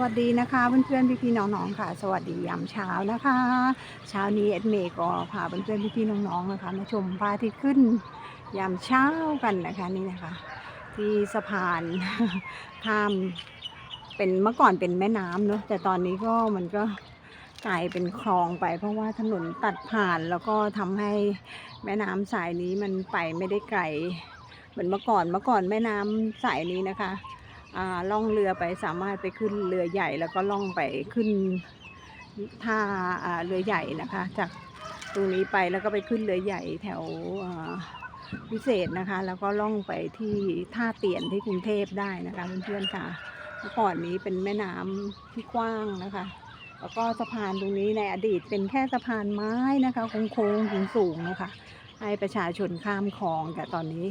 วัสดีนะคะเพื่อนๆพี่ๆน้องๆค่ะ สวัสดียามเช้านะคะ เช้านี้เอ็ดเมย์ก็พาเพื่อนๆพี่ๆน้องๆนะคะมาชมพระอาทิตย์ขึ้นยามเช้ากันนะคะนี่นะคะ ที่สะพานข้ามเป็นเมื่อก่อนเป็นแม่น้ำเนาะแต่ตอนนี้ก็มันก็กลายเป็นคลองไป เพราะว่าถนนตัดผ่านแล้วก็ทำให้แม่น้ำสายนี้มันไปไม่ได้ไกลเหมือนเมื่อก่อนเมื่อก่อนแม่น้ำสายนี้นะคะ ล่องเรือไปสามารถไปขึ้นเรือใหญ่แล้วก็ล่องไปขึ้นท่าเรือใหญ่นะคะ จากตรงนี้ไปแล้วก็ไปขึ้นเรือใหญ่แถวพิเศษนะคะ แล้วก็ล่องไปที่ท่าเตียนที่กรุงเทพได้นะคะเพื่อนๆค่ะเมื่อก่อนนี้เป็นแม่น้ำที่กว้างนะคะ แล้วก็สะพานตรงนี้ในอดีตเป็นแค่สะพานไม้นะคะโค้งๆสูงๆนะคะให้ประชาชนข้ามคลองแต่ตอนนี้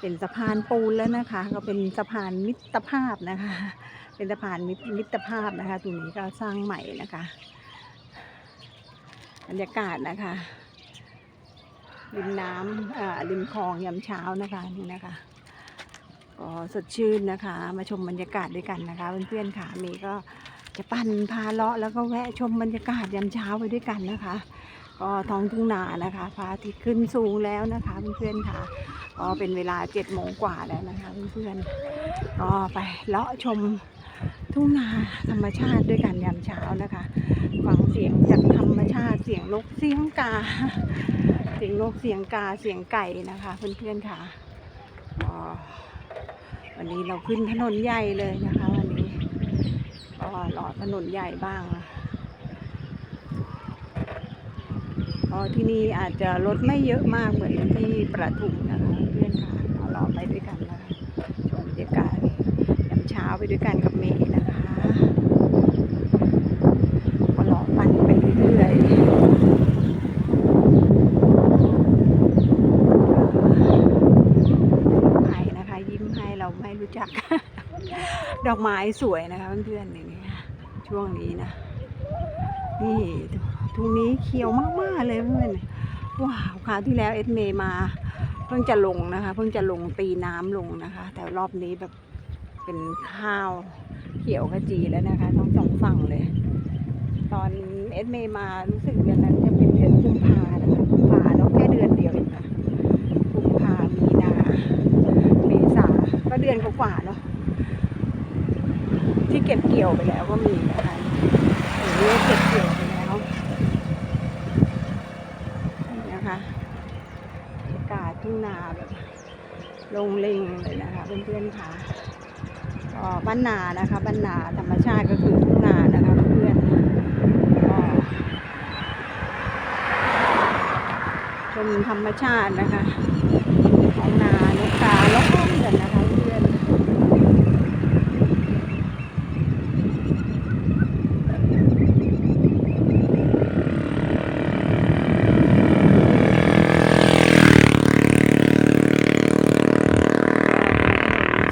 เป็นสะพานปูนแล้วนะคะ ก็เป็นสะพานมิตรภาพนะคะ เป็นสะพานมิตรตรภาพนะคะตรงนี้ก็สร้างใหม่นะคะบรรยากาศนะคะริมน้ำอ่าริมคลองยามเช้านะคะนี่นะคะก็สดชื่นนะคะ มาชมบรรยากาศด้วยกันนะคะเพื่อนๆค่ะเมย์ก็จะปั่นพาเลาะแล้วก็แวะชมบรรยากาศยามเช้าไปด้วยกันนะคะ ก็ท้องทุ่งนานะคะพระอาทิตย์ขึ้นสูงแล้วนะคะเพื่อนๆค่ะก็เป็นเวลาเจ็ดโมงกว่าแล้วนะคะเพื่อนๆก็ไปเลาะชมทุ่งนาธรรมชาติด้วยกันยามเช้านะคะฟังเสียงจากธรรมชาติเสียงนกเสียงกา เสียงนกเสียงกาเสียงไก่นะคะเพื่อนๆค่ะวันนี้เราขึ้นถนนใหญ่เลยนะคะวันนี้ก็เลาะถนนใหญ่บ้างนะ ก็ที่นี่อาจจะรถไม่เยอะมากเหมือนที่ประทุมนะคะเพื่อนค่ะเอาเราไปด้วยกันนะคะชมบรรยากาศยามเช้าไปด้วยกันกับเมย์นะคะก็เลาะปั่นไปเรื่อยๆให้นะคะยิ้มให้เราไม่รู้จัก ดอกไม้สวยนะคะเพื่อนๆอย่างนี้ช่วงนี้นะนี่ ทุ่งนี้เขียวมาก ๆ เลยเพื่อนว้าวคราวที่แล้วเอสเมย์มา เพิ่งจะลงนะคะ เพิ่งจะลงตีน้ำลงนะคะ แต่รอบนี้แบบเป็นข้าวเขียวขจีแล้วนะคะทั้งสองฝั่งเลย ตอนเอสเมย์มารู้สึกเดือนนั้นจะเป็นเดือนกุมภานะคะกุมภาเนาะแค่เดือนเดียวเองนะกุมภามีนาเมษาก็เดือนกว่าๆเนาะที่เก็บเกี่ยวไปแล้วก็มีนะคะอย่างนี้เก็บเกี่ยวไปแล้วนี่นะคะบรรยากาศทุ่งนาแบบ ลงเลงเลยนะคะเพื่อนๆค่ะก็บ้านนานะคะบ้านนาธรรมชาติก็คือทุ่งนานะคะเพื่อนก็ชมธรรมชาตินะคะของนานกกาแล้วก็เกันนะคะเพื่อนๆ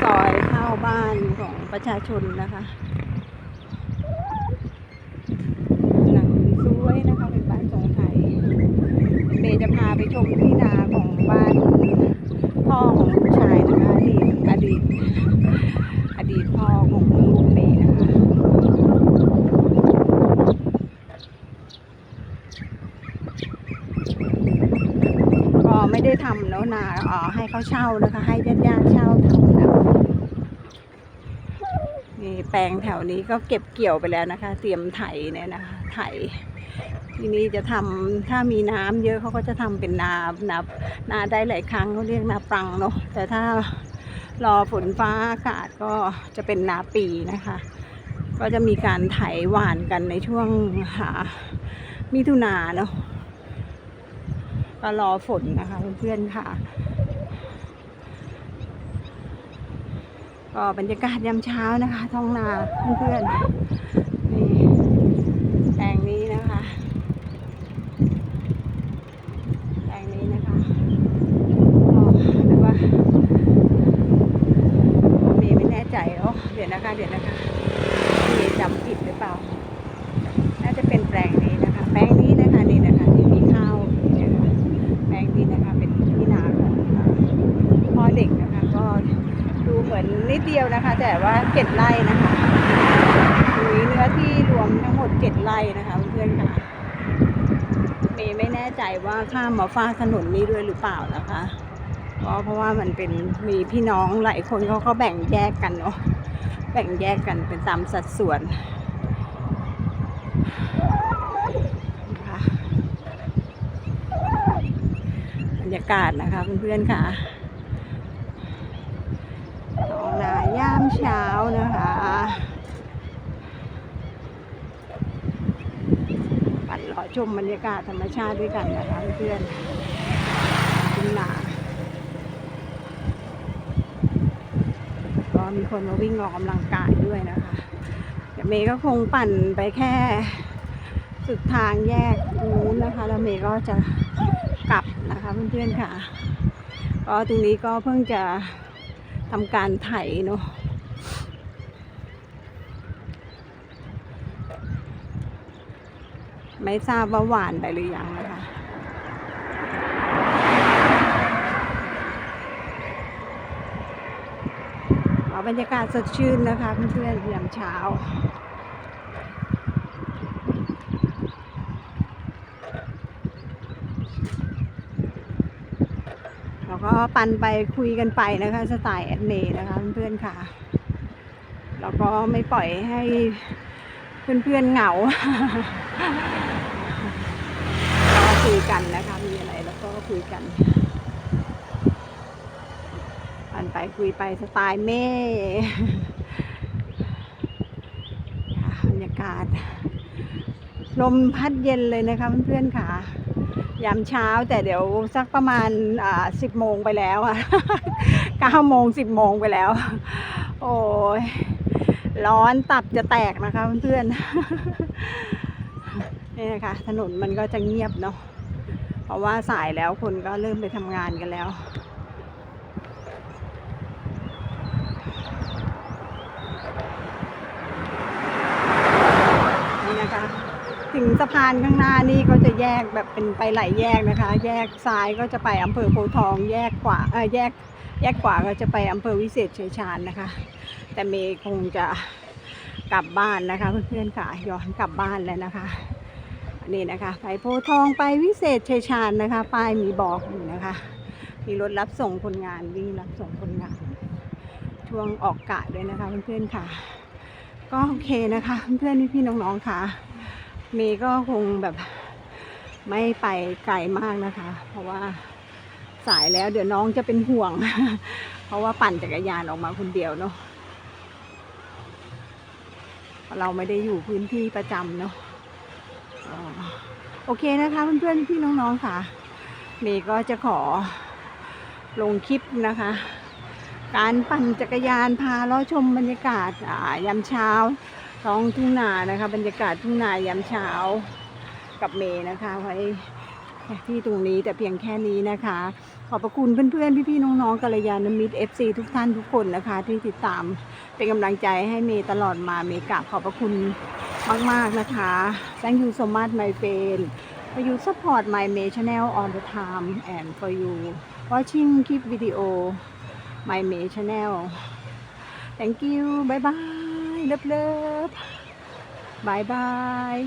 ซอยเข้าบ้านของประ ชนนะคะหลังสวยนะคะเป็นบ้านทรงไทยเมย์จะพาไปชมที่นาของบ้านพ่อของลูกชายนะคะอดีตอดีตอดีตพ่อของลูกเมย์นะคะก็ไม่ได้ทำแล้วนาอ่อให้เขาเช่านะคะ ให้ญาติญาติๆเช่าทำนะคะ ลงแถวนี้ก็เก็บเกี่ยวไปแล้วนะคะ เตรียมไถเนี่ยนะคะ ไถที่นี้จะทำถ้ามีน้ำเยอะเขาก็จะทำเป็นนานานาได้หลายครั้งเขาเรียกนาปรังเนาะแต่ถ้ารอฝนฟ้าอากาศก็จะเป็นนาปีนะคะ ก็จะมีการไถหว่านกันในช่วงหามิถุนาเนาะก็รอฝนนะคะเพื่อนๆค่ะ ก็บรรยากาศยามเช้านะคะ ท้องนาเพื่อนๆ มือนนิดเดียวนะคะ แต่ว่าเจ็ดไร่นะคะตรงนี้เนื้อที่รวมทั้งหมดเจ็ดไร่นะคะเพื่อนๆค่ะมีไม่แน่ใจว่าข้ามมาฟ้าถนนนี้ด้วยหรือเปล่านะคะเพราะเพราะว่ามันเป็นมีพี่น้องหลายคนเขาก็แบ่งแยกกันเนาะแบ่งแยกกันเป็นตามสัดส่วนบรรยากาศนะคะเพื่อนๆค่ะ ยามเช้านะคะปั่นเลาะชมบรรยากาศธรรมชาติด้วยกันนะคะเพื่อนๆขึ้นาก็มีคนมาวิ่งออกกำลังกายด้วยนะคะเดี๋ยวเมย์ก็คงปั่นไปแค่สุดทางแยกนู้นนะคะ แล้วเมย์ก็จะกลับนะคะเพื่อนๆค่ะก็ตรงนี้ก็เพิ่งจะ ทำการไถเนาะไม่ทราบว่าหวานไปหรือยังนะคะเอาบรรยากาศสดชื่นนะคะเพื่อนๆยามเช้า เราก็ปันไปคุยกันไปนะคะสไตล์แอดเมย์นะคะเพื่อนๆค่ะ แล้วก็ไม่ปล่อยให้เพื่อนๆเหงาก็คุยกันนะคะมีอะไรแล้วก็คุยกัน ปันไปคุยไปสไตล์เม่บรรยากาศลมพัดเย็นเลยนะคะเพื่อนๆค่ะ ยามเช้าแต่เดี๋ยวสักประมาณอ่าสิบโมงไปแล้วอะเก้าโมงสิบโมงไปแล้ว โอ้ยร้อนตับจะแตกนะคะเพื่อนๆนี่นะคะถนนมันก็จะเงียบเนาะเพราะว่าสายแล้วคนก็เริ่มไปทำงานกันแล้ว นี่นะคะ ถึงสะพานข้างหน้านี่ก็จะแยกแบบเป็นไปหลายแยกนะคะ แยกซ้ายก็จะไปอำเภอโพทอง แยกขวาเออแยกแยกขวาก็จะไปอำเภอวิเศษชัยชาญนะคะ แต่เมย์คงจะกลับบ้านนะคะเพื่อนๆค่ะย้อนกลับบ้านแล้วนะคะนี่นะคะไปโพทองไปวิเศษชัยชาญนะคะป้ายมีบอกอยู่นะคะ มีรถรับส่งคนงานวิ่งรับส่งคนงาน ช่วงออกกะด้วยนะคะเพื่อนๆค่ะ ก็โอเคนะคะ เพื่อนๆพี่ๆน้องๆค่ะ เมย์ก็คงแบบไม่ไปไกลมากนะคะ เพราะว่าสายแล้ว เดี๋ยวน้องจะเป็นห่วง เพราะว่าปั่นจักรยานออกมาคนเดียวเนาะเราไม่ได้อยู่พื้นที่ประจำเนาะโอเคนะคะเพื่อนๆพี่น้องๆค่ะ เมย์ก็จะขอลงคลิปนะคะ การปั่นจักรยานพาล้อชมบรรยากาศอายามเช้า ท้องทุ่งนานะคะ บรรยากาศทุ่งนายามเช้ากับเมย์นะคะ ไว้ที่ตรงนี้แต่เพียงแค่นี้นะคะ ขอบพระคุณเพื่อนๆ พี่ๆ น้องๆกัลยาณมิตร FC ทุกท่านทุกคนนะคะ ที่ติดตามเป็นกำลังใจให้เมย์ตลอดมาเมย์กราบขอบพระคุณมากๆนะคะ Thank you so much my friend for you support my May channel all the time and for you watching keep video my May channel thank you bye bye love love bye bye